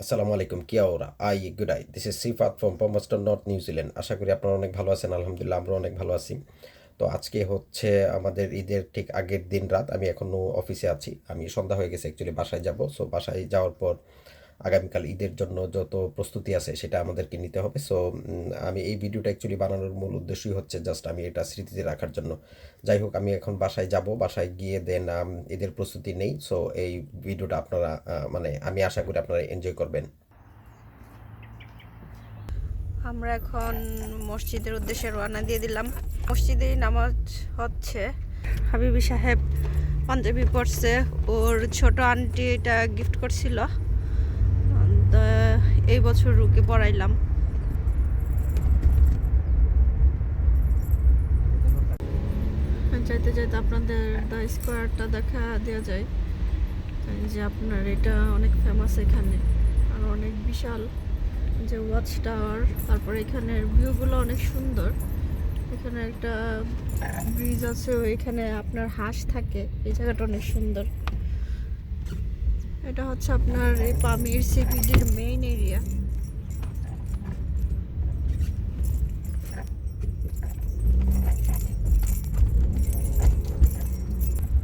আসসালামু আলাইকুম kia ora I good hi this is Sifat from Palmerston North New Zealand আশা করি আপনারা অনেক ভালো আছেন, আলহামদুলিল্লাহ আমরা অনেক ভালো আছি। তো আজকে হচ্ছে আমাদের ঈদের ঠিক আগের দিন রাত, আমি এখনও অফিসে আছি। আমি সন্ধ্যা হয়ে গেছে অ্যাকচুয়ালি বাসায় যাব। সো বাসায় যাওয়ার পর আগামীকাল ঈদের জন্য যত প্রস্তুতি আছে সেটা আমাদেরকে নিতে হবে। সো আমি এই ভিডিওটা অ্যাকচুয়ালি বানানোর মূল উদ্দেশ্যই হচ্ছে জাস্ট আমি এটা স্মৃতিতে রাখার জন্য। যাই হোক, আমি এখন বাসায় যাব, বাসায় গিয়ে দেন ঈদের প্রস্তুতি নেই। সো এই ভিডিওটা আপনারা মানে আমি আশা করি আপনারা এনজয় করবেন। আমরা এখন মসজিদের উদ্দেশ্যে রওনা দিয়ে দিলাম। মসজিদে নামাজ হচ্ছে। হাবিবি সাহেব পাঞ্জাবি পরছে। ওর ছোট আন্টি এটা গিফট করছিল। এই বছর রুকে পড়াইলাম। যাইতে যাইতে আপনাদের দ্য স্কোয়ারটা দেখা দেওয়া যায়। যে আপনার এটা অনেক ফেমাস এখানে, আর অনেক বিশাল যে ওয়াচ টাওয়ার তারপর এখানের ভিউগুলো অনেক সুন্দর। এখানে একটা ব্রিজ আছে এখানে আপনার হাঁস থাকে, এই জায়গাটা অনেক সুন্দর। এটা হচ্ছে আপনার এই পামির সিবিডির মেইন এরিয়া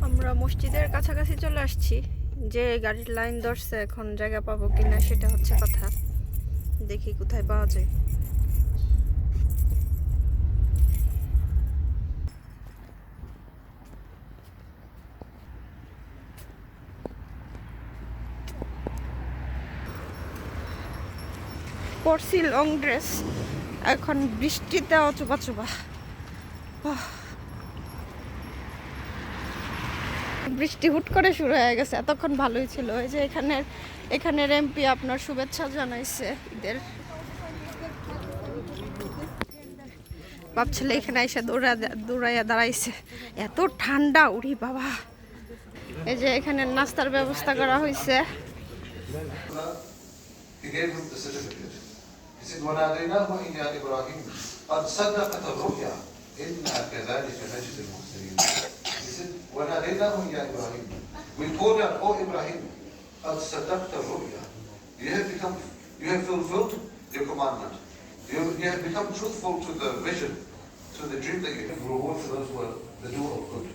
আমরা মসজিদের কাছাকাছি চলে আসছি। যে গাড়ির লাইন ধরছে, এখন জায়গা পাবো কিনা সেটা হচ্ছে কথা। দেখি কোথায় পাওয়া যায়। পরছি লং ড্রেস এখন বৃষ্টিতে অচুপা চুপা। বৃষ্টি হুট করে শুরু হয়ে গেছে, এতক্ষণ ভালোই ছিল। ওই যে এখানের এখানের এমপি আপনার শুভেচ্ছা জানাইছে ঈদের। বাপ ছেলে এখানে এসে দৌড়া দৌড়াইয়া দাঁড়াইছে। এত ঠান্ডা, উড়ি বাবা। এই যে এখানে নাস্তার ব্যবস্থা করা হয়েছে Him said, وَنَادَيْنَاهُ إِنْ يَا إِبْرَاهِيمُ قَدْ صَدَّقَتَ الرُّؤْيَا إِنَّا كَذَلِكَ نَجْزِي الْمُحْسِنِينَ said, وَنَادَيْنَاهُ يَا إِبْرَاهِيمُ out, O Ibrahim, قَدْ صَدَّقْتَ الرُّؤْيا You have become, you have fulfilled your commandment. You, you have become truthful to the vision, to the dream that you have reward for those who are the doer of good.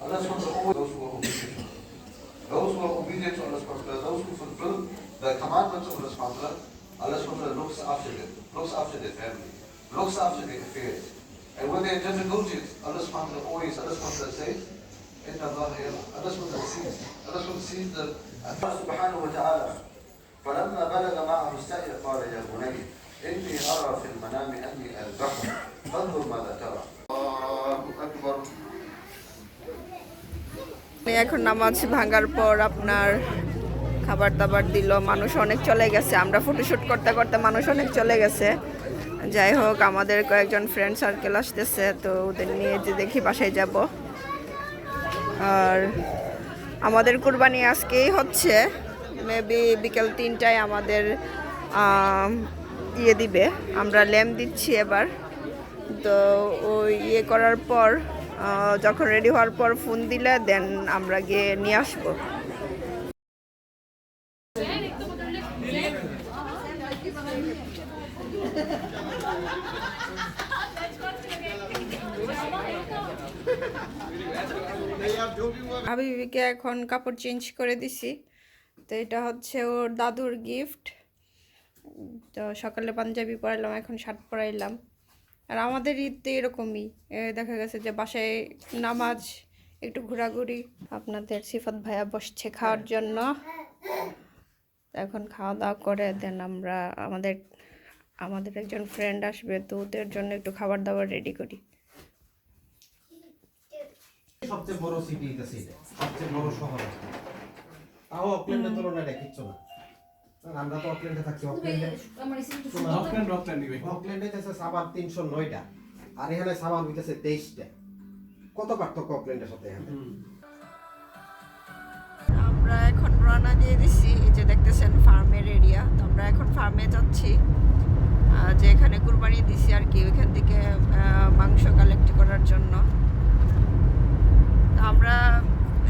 Allah wants to always those who are obedient. Those who are obedient to Allah subhanahu wa ta'ala, those who fulfill the commandments of Allah subhanahu wa ta'ala, Allah subhanahu wa ta'ala looks after them, looks after their family, looks after their affairs. And when they're in difficulties, Allah subhanahu wa ta'ala always, Allah subhanahu wa ta'ala says, إن الله يرى. Allah subhanahu wa ta'ala sees. Allah subhanahu wa ta'ala sees the Allah subhanahu wa ta'ala. فلما بلغ معه السعي قال يا بني إني أرى في المنام أني أذبحك فانظر ماذا ترى. الله أكبر. এখন নামাজ ভাঙার পর আপনার খাবার দাবার দিল, মানুষ অনেক চলে গেছে। আমরা ফটোশ্যুট করতে করতে মানুষ অনেক চলে গেছে। যাই হোক, আমাদের কয়েকজন ফ্রেন্ড সার্কেল আসতেছে, তো ওদের নিয়ে যে দেখি বাসায় যাব। আর আমাদের কুরবানি আজকেই হচ্ছে। মেবি বিকেল তিনটায় আমাদের ইয়ে দিবে। আমরা ল্যাম্প দিচ্ছি এবার। তো ওই ইয়ে করার পর যখন রেডি হওয়ার পর ফোন দিলে দেন আমরা গিয়ে নিয়ে আসব। হাবিবিকে এখন কাপড় চেঞ্জ করে দিছি। তো এটা হচ্ছে ওর দাদুর গিফট তো সকালে পাঞ্জাবি পরাইলাম, এখন শার্ট পরাইলাম। আর আমাদের ঈদ তো এরকমই। দেখা গেছে যে বাসায় নামাজ, একটু ঘোরাঘুরি, আপনাদের সিফাত ভাইয়া বসছে খাওয়ার জন্য। এখন খাওয়া দাওয়া করে দেন আমরা আমাদের আমাদের একজন ফ্রেন্ড আসবে, তো ওদের জন্য একটু খাবার দাবার রেডি করি। সবচেয়ে বড় সিটি এটা সিটি সবচেয়ে বড় শহর। তাও অকল্যান্ডের তুলনায় এটা কিচ্ছু না। আমরা তো অকল্যান্ডে থাকছি অকল্যান্ডে অকল্যান্ড অকল্যান্ড অকল্যান্ডে হচ্ছে সাবান তিনশো নয়টা আর এখানে সাবান হইতেছে তেইশটা। কত পার্থক্য অকল্যান্ডের সাথে এখানে? আমরা এখন রওনা দিয়ে দিছি এই যে দেখতেছেন ফার্মের এরিয়া তো আমরা এখন ফার্মে যাচ্ছি। যে এখানে কুরবানি দিছি আর কি ওইখান থেকে আহ, মাংস কালেক্ট করার জন্য। আমরা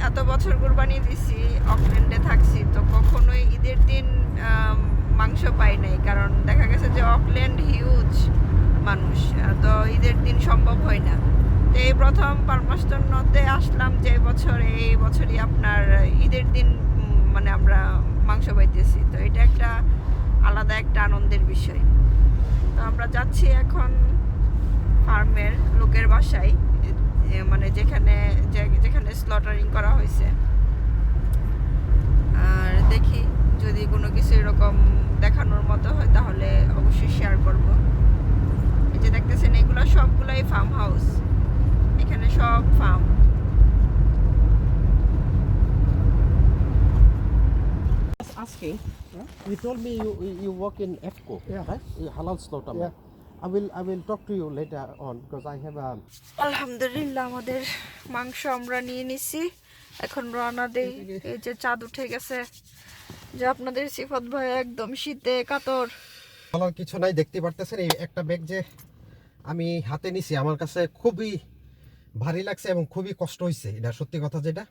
এত বছর কুরবানি দিছি, অকল্যান্ডে থাকছি, তো কখনোই ঈদের দিন মাংস পাই নাই, কারণ দেখা গেছে যে অকল্যান্ড হিউজ মানুষ তো ঈদের দিন সম্ভব হয় না। তো এই প্রথম পারমাস্টনতে আসলাম যে বছর, এই বছরই আপনার ঈদের দিন মানে আমরা মাংস পাইতেছি। তো এটা একটা আলাদা একটা আনন্দের বিষয়। তো আমরা যাচ্ছি এখন ফার্মের লোকের বাসায় মানে যেখানে যেখানে স্লটারিং করা হয়েছে আর দেখি যদি কোনো কিছু এরকম দেখানোর মতো হয় তাহলে অবশ্যই শেয়ার করব এই যে দেখতেছেন এগুলো সবগুলাই ফার্ম হাউস এখানে সব farm asking. You told me you you- work in EFCO, right? Halal slaughter. Yeah. I will I will talk to you later on because I have a আলহামদুলিল্লাহ আমাদের মাংস আমরা নিয়ে নিছি। এখন রান্না দেই। এই যে চাঁদ উঠে গেছে। যে আপনাদের সিফত ভাই একদম শীতে কাতর। বলার কিছু নাই দেখতে পারতেছেন এই একটা ব্যাগ যে আমি হাতে নিছি। আমার কাছে খুবই ভারী লাগছে এবং খুবই কষ্ট হয়েছে এটা সত্যি কথা যেটা।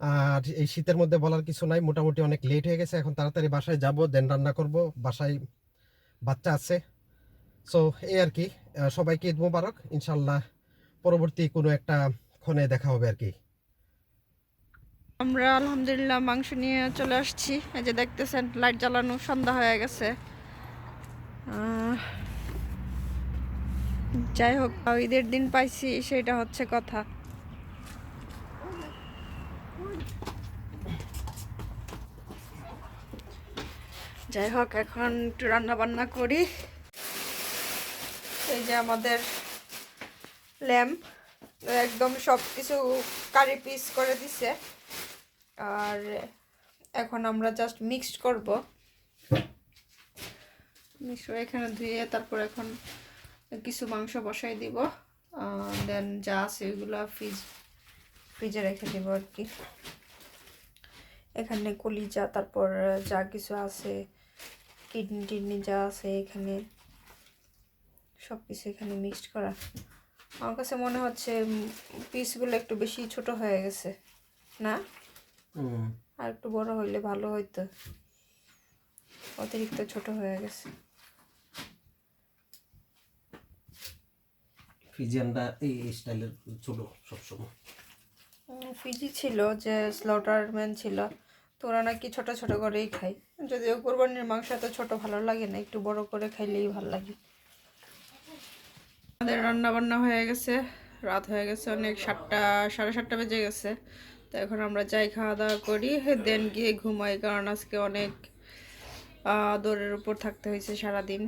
আর এই শীতের মধ্যে বলার কিছু নাই মোটামুটি অনেক লেট হয়ে গেছে। এখন তাড়াতাড়ি বাসায় যাব দেন রান্না করব। বাসায় বাচ্চা আছে। সো এই আর কি সবাইকে ঈদ মোবারক। ইনশাল্লাহ পরবর্তী কোনো একটা ক্ষণে দেখা হবে আর কি। আমরা আলহামদুলিল্লাহ মাংস নিয়ে চলে আসছি। এই যে দেখতেছেন, লাইট জ্বালানো সন্ধ্যা হয়ে গেছে। যাই হোক ঈদের দিন পাইছি, সেটা হচ্ছে কথা। যাই হোক, এখন একটু রান্না বান্না করি। এই যে আমাদের ল্যাম্প একদম সব কিছু কারি পিস করে দিছে। আর এখন আমরা জাস্ট মিক্সড করব। মিক্স করে এখানে ধুয়ে তারপর এখন কিছু মাংস বসাই দিব। দেন যা আছে ওইগুলো ফ্রিজ ফ্রিজে রেখে দিব আর কি। এখানে কলিজা, তারপর যা কিছু আছে কিডনি টিডনি যা আছে এখানে। সব কিছু এখানে মিক্সড করা। আমার কাছে মনে হচ্ছে পিসগুলো একটু বেশি ছোট হয়ে গেছে না? আর একটু বড় হইলে ভালো হইতো। অতিরিক্ত ছোট হয়ে গেছে। ফিজিয়ানরা এই স্টাইলের ছোট সবসময়। ফিজি ছিল যে স্লটারম্যান ছিল তো ওরা নাকি ছোট ছোট করেই খায়। যদিও কোরবানির মাংস এত ছোট ভালো লাগে না একটু বড় করে খাইলেই ভালো লাগে। আমাদের রান্না বান্না হয়ে গেছে। রাত হয়ে গেছে অনেক সাতটা, সাড়ে সাতটা বেজে গেছে। তো এখন আমরা যাই খাওয়া দাওয়া করি। দেন গিয়ে ঘুমাই, কারণ আজকে অনেক দৌড়ের উপর থাকতে হয়েছে সারাদিন।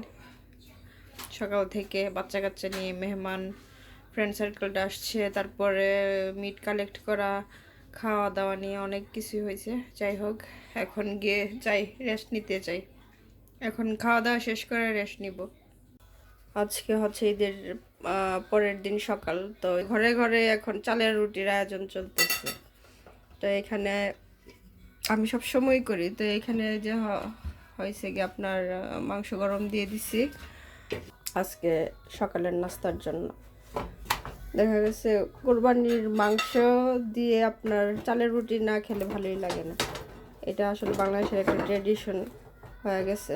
সকাল থেকে বাচ্চা কাচ্চা নিয়ে মেহমান ফ্রেন্ড সার্কেলটা আসছে। তারপরে মিট কালেক্ট করা, খাওয়া দাওয়া নিয়ে অনেক কিছু হয়েছে। যাই হোক, এখন গিয়ে যাই রেস্ট নিতে চাই এখন খাওয়া দাওয়া শেষ করে রেস্ট নিব। আজকে হচ্ছে ঈদের পরের দিন সকাল। তো ঘরে ঘরে এখন চালের রুটির আয়োজন চলতেছে। তো এখানে আমি সব সময় করি। তো এখানে যে হয়েছে কি আপনার মাংস গরম দিয়ে দিছি। আজকে সকালের নাস্তার জন্য। দেখা গেছে কোরবানির মাংস দিয়ে আপনার চালের রুটি না খেলে ভালোই লাগে না। এটা আসলে বাংলাদেশের একটা ট্রেডিশন হয়ে গেছে।